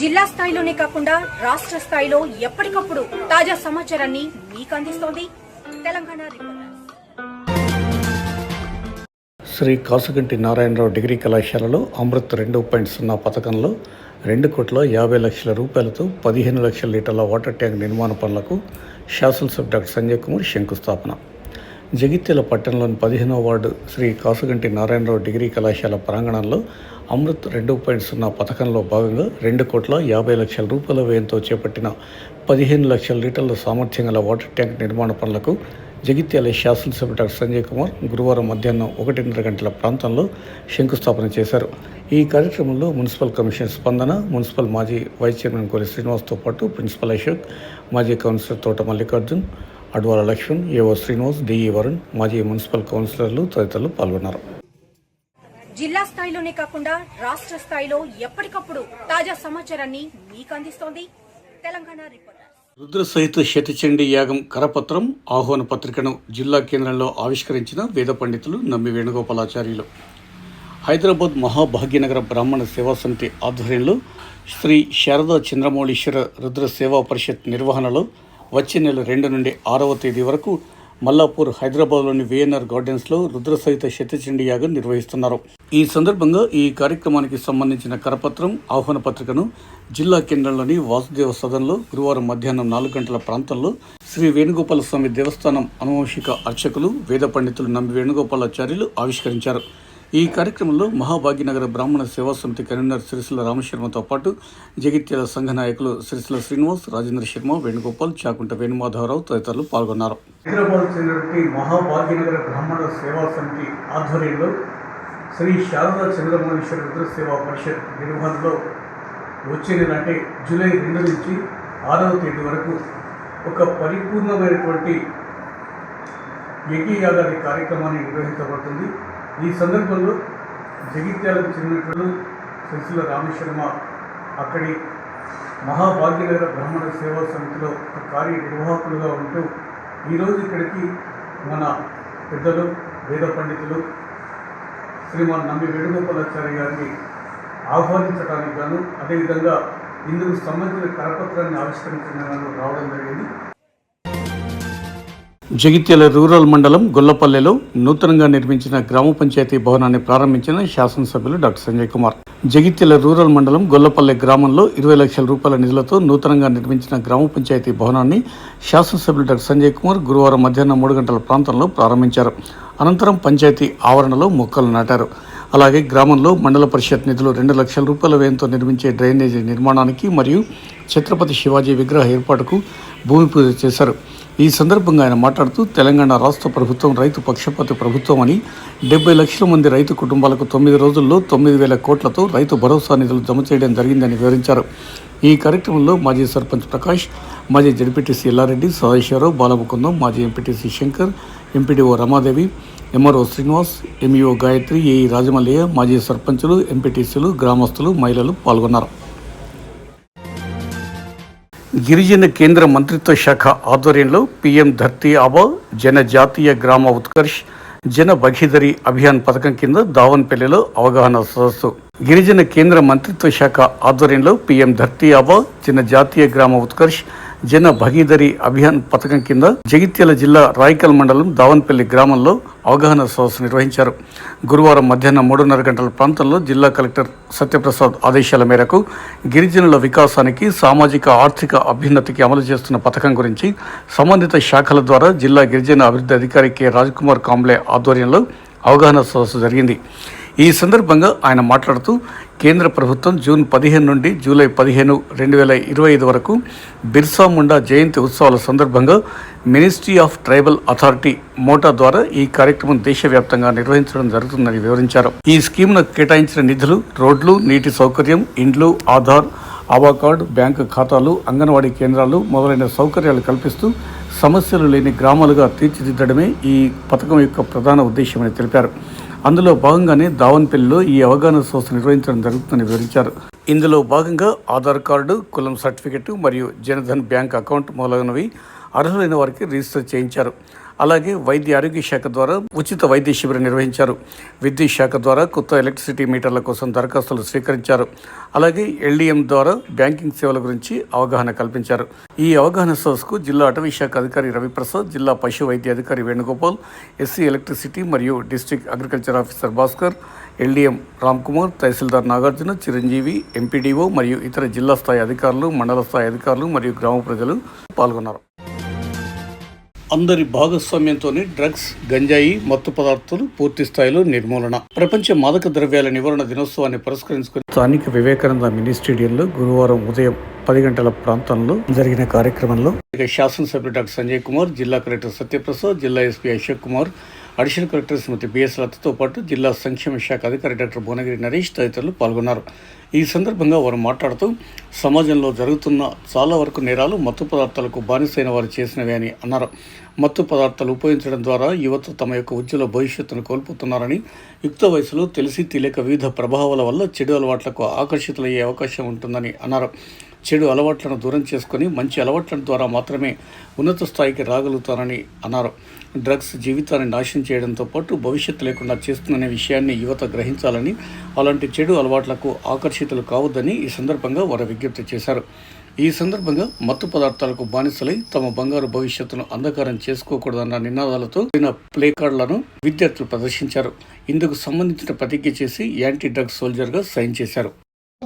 జిల్లా స్థాయిలోనే కాకుండా రాష్ట్ర స్థాయిలో ఎప్పటికప్పుడు తాజా సమాచారాన్ని మీకు అందిస్తోంది తెలంగాణ శ్రీ కాసుగంటి నారాయణరావు డిగ్రీ కళాశాలలో అమృత్ రెండు పాయింట్ సున్నా పథకంలో రెండు కోట్ల యాభై లక్షల రూపాయలతో పదిహేను లక్షల లీటర్ల వాటర్ ట్యాంక్ నిర్మాణ పనులకు శాసనసభ డాక్టర్ సంజయ్ కుమార్ శంకుస్థాపన. జగిత్యాల పట్టణంలోని పదిహేనవ వార్డు శ్రీ కాసుగంటి నారాయణరావు డిగ్రీ కళాశాల ప్రాంగణంలో అమృత్ రెండు పాయింట్ సున్నా పథకంలో భాగంగా రెండు కోట్ల యాభై లక్షల రూపాయల వ్యయంతో చేపట్టిన పదిహేను లక్షల లీటర్ల సామర్థ్యం గల వాటర్ ట్యాంక్ నిర్మాణ పనులకు జగిత్యాల శాసనసభ డాక్టర్ సంజయ్ కుమార్ గురువారం మధ్యాహ్నం ఒకటిన్నర గంటల ప్రాంతంలో శంకుస్థాపన చేశారు. ఈ కార్యక్రమంలో మున్సిపల్ కమిషనర్ స్పందన మున్సిపల్ మాజీ వైస్ చైర్మన్ కోరి శ్రీనివాస్తో పాటు ప్రిన్సిపల్ అశోక్ మాజీ councillor Thota Mallikarjun Advala Laxman AO Srinivas DE Varun మాజీ మున్సిపల్ కౌన్సిలర్లు తదితరులు పాల్గొన్నారు. జిల్లా స్థాయిలోనే కాకుండా రాష్ట్ర స్థాయిలో ఎప్పటికప్పుడు తాజా సమాచారాన్ని మీకు అందిస్తోంది తెలంగాణ రిపోర్టర్స్ రుద్ర సహిత శతచండీ యాగం కరపత్రం ఆహ్వాన పత్రికను జిల్లా కేంద్రంలో ఆవిష్కరించిన వేద పండితులు నమ్మి వేణుగోపాలాచార్యులు. హైదరాబాద్ మహాభాగ్యనగర బ్రాహ్మణ సేవా సమితి ఆధ్వర్యంలో శ్రీ శారదా చంద్రమౌళీశ్వర రుద్ర సేవా పరిషత్ నిర్వహణలో వచ్చే నెల రెండు నుండి ఆరవ తేదీ వరకు మల్లాపూర్ హైదరాబాద్లోని విఎన్ఆర్ గార్డెన్స్లో రుద్రసహిత శతచండీ యాగం నిర్వహిస్తున్నారు. ఈ సందర్భంగా ఈ కార్యక్రమానికి సంబంధించిన కరపత్రం ఆహ్వాన పత్రికను జిల్లా కేంద్రంలోని వాసుదేవ సదన్లో గురువారం మధ్యాహ్నం నాలుగు గంటల ప్రాంతంలో శ్రీ వేణుగోపాల స్వామి దేవస్థానం అనువంశిక అర్చకులు వేద పండితులు నంబి వేణుగోపాలాచార్యులు ఆవిష్కరించారు. ఈ కార్యక్రమంలో మహాభాగ్యనగర బ్రాహ్మణ సేవా సమితి కన్వీనర్ సిరిసిల రామశర్మతో పాటు జగిత్యాల సంఘ నాయకులు సిరిసిల శ్రీనివాస్ రాజేంద్ర శర్మ వేణుగోపాల్ చాకుంట వేణుమాధవరావు తదితరులు పాల్గొన్నారు. హైదరాబాద్ చెందినటువంటి మహాభాగ్యనగర బ్రాహ్మణ సేవా సమితి ఆధ్వర్యంలో శ్రీ శారదా చంద్రమౌళీశ్వర రుద్ర సేవా పరిషత్ నిర్వహణలో వచ్చే నెల అంటే జూలై రెండు నుంచి ఆరవ తేదీ వరకు ఒక పరిపూర్ణమైనటువంటి యజ్ఞయాగాది కార్యక్రమాన్ని నిర్వహించబడుతుంది. ఈ సందర్భంలో జగిత్యాలకు చెందినట్లు సిరిసిల్ల రామశర్మ అక్కడి మహాభాగ్యనగర బ్రాహ్మణ సేవా సమితిలో ఒక కార్యనిర్వాహకులుగా ఉంటూ ఈరోజు ఇక్కడికి మన పెద్దలు వేద పండితులు శ్రీమాన్ నమ్మి వేణుగోపాలాచార్య గారిని ఆహ్వానించడానికి గాను అదేవిధంగా ఇందుకు సంబంధించిన కరపత్రాన్ని ఆవిష్కరించడానికి రావడం జరిగింది. జగిత్యాల రూరల్ మండలం గొల్లపల్లెలో నూతనంగా నిర్మించిన గ్రామ పంచాయతీ భవనాన్ని ప్రారంభించిన శాసనసభ్యులు డాక్టర్ సంజయ్ కుమార్. జగిత్యాల రూరల్ మండలం గొల్లపల్లె గ్రామంలో ఇరవై లక్షల రూపాయల నిధులతో నూతనంగా నిర్మించిన గ్రామ పంచాయతీ భవనాన్ని శాసనసభ్యులు డాక్టర్ సంజయ్ కుమార్ గురువారం మధ్యాహ్నం మూడు గంటల ప్రాంతంలో ప్రారంభించారు. అనంతరం పంచాయతీ ఆవరణలో మొక్కలు నాటారు. అలాగే గ్రామంలో మండల పరిషత్ నిధులు రెండు లక్షల రూపాయల వ్యయంతో నిర్మించే డ్రైనేజీ నిర్మాణానికి మరియు ఛత్రపతి శివాజీ విగ్రహ ఏర్పాటుకు భూమి పూజ చేశారు. ఈ సందర్భంగా ఆయన మాట్లాడుతూ తెలంగాణ రాష్ట్ర ప్రభుత్వం రైతు పక్షపాత ప్రభుత్వం అని డెబ్బై లక్షల మంది రైతు కుటుంబాలకు తొమ్మిది రోజుల్లో తొమ్మిది వేల కోట్లతో రైతు భరోసా నిధులు జమ చేయడం జరిగిందని వివరించారు. ఈ కార్యక్రమంలో మాజీ సర్పంచ్ ప్రకాష్ మాజీ జడ్పీటీసీ ఎల్లారెడ్డి సదాశివరావు బాలముకుందం మాజీ MPTC Shankar MPDO Ramadevi MRO Srinivas MEO Gayatri AE Rajamallaiah మాజీ సర్పంచులు ఎంపీటీసీలు గ్రామస్తులు మహిళలు పాల్గొన్నారు. గిరిజన కేంద్ర మంత్రిత్వ శాఖ ఆధ్వర్యంలో పీఎం ధర్తీ ఆబా జనజాతీయ గ్రామ ఉత్కర్ష్ జన భగీదరి అభియాన్ పథకం కింద దావన్పల్లిలో అవగాహన సదస్సు. గిరిజన కేంద్ర మంత్రిత్వ శాఖ ఆధ్వర్యంలో పీఎం ధర్తీ ఆబా జనజాతీయ గ్రామ ఉత్కర్ష్ జన భగీదరి అభియాన్ పథకం కింద జగిత్యాల జిల్లా రాయకల్ మండలం దావన్పల్లి గ్రామంలో అవగాహన సదస్సు నిర్వహించారు. గురువారం మధ్యాహ్నం మూడున్నర గంటల ప్రాంతంలో జిల్లా కలెక్టర్ సత్యప్రసాద్ ఆదేశాల మేరకు గిరిజనుల వికాసానికి సామాజిక ఆర్థిక అభ్యున్నతికి అమలు చేస్తున్న పథకం గురించి సంబంధిత శాఖల ద్వారా జిల్లా గిరిజన అభివృద్ధి అధికారి కె. రాజ్కుమార్ కాంబ్లే ఆధ్వర్యంలో అవగాహన సదస్సు జరిగింది. ఈ సందర్భంగా ఆయన మాట్లాడుతూ కేంద్ర ప్రభుత్వం జూన్ పదిహేను నుండి జూలై పదిహేను రెండు వేల ఇరవై ఐదు వరకు బిర్సా ముండా జయంతి ఉత్సవాల సందర్భంగా మినిస్ట్రీ ఆఫ్ ట్రైబల్ అథారిటీ మోటా ద్వారా ఈ కార్యక్రమం దేశవ్యాప్తంగా నిర్వహించడం జరుగుతుందని వివరించారు. ఈ స్కీమ్ను కేటాయించిన నిధులు రోడ్లు నీటి సౌకర్యం ఇండ్లు ఆధార్ ఆవా కార్డు బ్యాంకు ఖాతాలు అంగన్వాడీ కేంద్రాలు మొదలైన సౌకర్యాలు కల్పిస్తూ సమస్యలు లేని గ్రామాలుగా తీర్చిదిద్దడమే ఈ పథకం యొక్క ప్రధాన ఉద్దేశమని తెలిపారు. అందులో భాగంగానే దావన్పల్లిలో ఈ అవగాహన సదస్సు నిర్వహించడం జరుగుతుందని వివరించారు. ఇందులో భాగంగా ఆధార్ కార్డు కులం సర్టిఫికెట్ మరియు జనధన్ బ్యాంక్ అకౌంట్ మొదలైనవి అర్హులైన వారికి రిజిస్టర్ చేయించారు. అలాగే వైద్య ఆరోగ్య శాఖ ద్వారా ఉచిత వైద్య శిబిరం నిర్వహించారు. విద్యుత్ శాఖ ద్వారా కొత్త ఎలక్ట్రిసిటీ మీటర్ల కోసం దరఖాస్తులు స్వీకరించారు. అలాగే ఎల్డిఎం ద్వారా బ్యాంకింగ్ సేవల గురించి అవగాహన కల్పించారు. ఈ అవగాహన సదస్సుకు జిల్లా అటవీ శాఖ అధికారి రవిప్రసాద్ జిల్లా పశు వైద్య అధికారి వేణుగోపాల్ ఎస్సీ ఎలక్ట్రిసిటీ మరియు district agriculture officer Bhaskar LDM Ram Kumar tahsildar Nagarjuna Chiranjeevi MPDO మరియు ఇతర జిల్లా స్థాయి అధికారులు మండల స్థాయి అధికారులు మరియు గ్రామ ప్రజలు పాల్గొన్నారు. అందరి భాగస్వామ్యంతోనే డ్రగ్స్ గంజాయి మత్తు పదార్థాలు పూర్తి స్థాయిలో నిర్మూలన. ప్రపంచ మాదక ద్రవ్యాల నివారణ దినోత్సవాన్ని పురస్కరించుకుని స్థానిక వివేకానంద మినీ స్టేడియంలో గురువారం ఉదయం పది గంటల ప్రాంతంలో జరిగిన కార్యక్రమంలో శాసనసభ్యుడు డాక్టర్ సంజయ్ కుమార్ జిల్లా కలెక్టర్ సత్యప్రసాద్ జిల్లా SP Ashok Kumar additional collector Srimati BS లతతో పాటు జిల్లా సంక్షేమ శాఖ అధికారి డాక్టర్ భువనగిరి నరేష్ తదితరులు పాల్గొన్నారు. ఈ సందర్భంగా వారు మాట్లాడుతూ సమాజంలో జరుగుతున్న చాలా వరకు నేరాలు మత్తు పదార్థాలకు బానిసైన వారు చేసినవే అని అన్నారు. మత్తు పదార్థాలు ఉపయోగించడం ద్వారా యువత తమ యొక్క ఉజ్వల భవిష్యత్తును కోల్పోతున్నారని యుక్త వయసులో తెలిసి తెలియక వివిధ ప్రభావాల వల్ల చెడు అలవాట్లకు ఆకర్షితులయ్యే అవకాశం ఉంటుందని అన్నారు. చెడు అలవాట్లను దూరం చేసుకుని మంచి అలవాట్ల ద్వారా మాత్రమే ఉన్నత స్థాయికి రాగలుగుతారని అన్నారు. డ్రగ్స్ జీవితాన్ని నాశనం చేయడంతో పాటు భవిష్యత్తు లేకుండా చేస్తుందనే విషయాన్ని యువత గ్రహించాలని అలాంటి చెడు అలవాట్లకు ఆకర్షితులు కావద్దని ఈ సందర్భంగా వారు విజ్ఞప్తి చేశారు. ఈ సందర్భంగా మత్తు పదార్థాలకు బానిసలై తమ బంగారు భవిష్యత్తును అంధకారం చేసుకోకూడదన్న నినాదాలతో కూడిన ప్లే కార్డులను విద్యార్థులు ప్రదర్శించారు. ఇందుకు సంబంధించిన ప్రతిజ్ఞ చేసి యాంటీ డ్రగ్స్ సోల్జర్గా సైన్ చేశారు.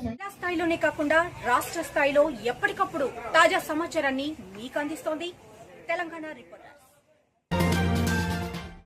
జిల్లా స్థాయిలోనే కాకుండా రాష్ట్ర స్థాయిలో ఎప్పటికప్పుడు తాజా సమాచారాన్ని మీకు అందిస్తోంది. తెలంగాణ రిపోర్ట్.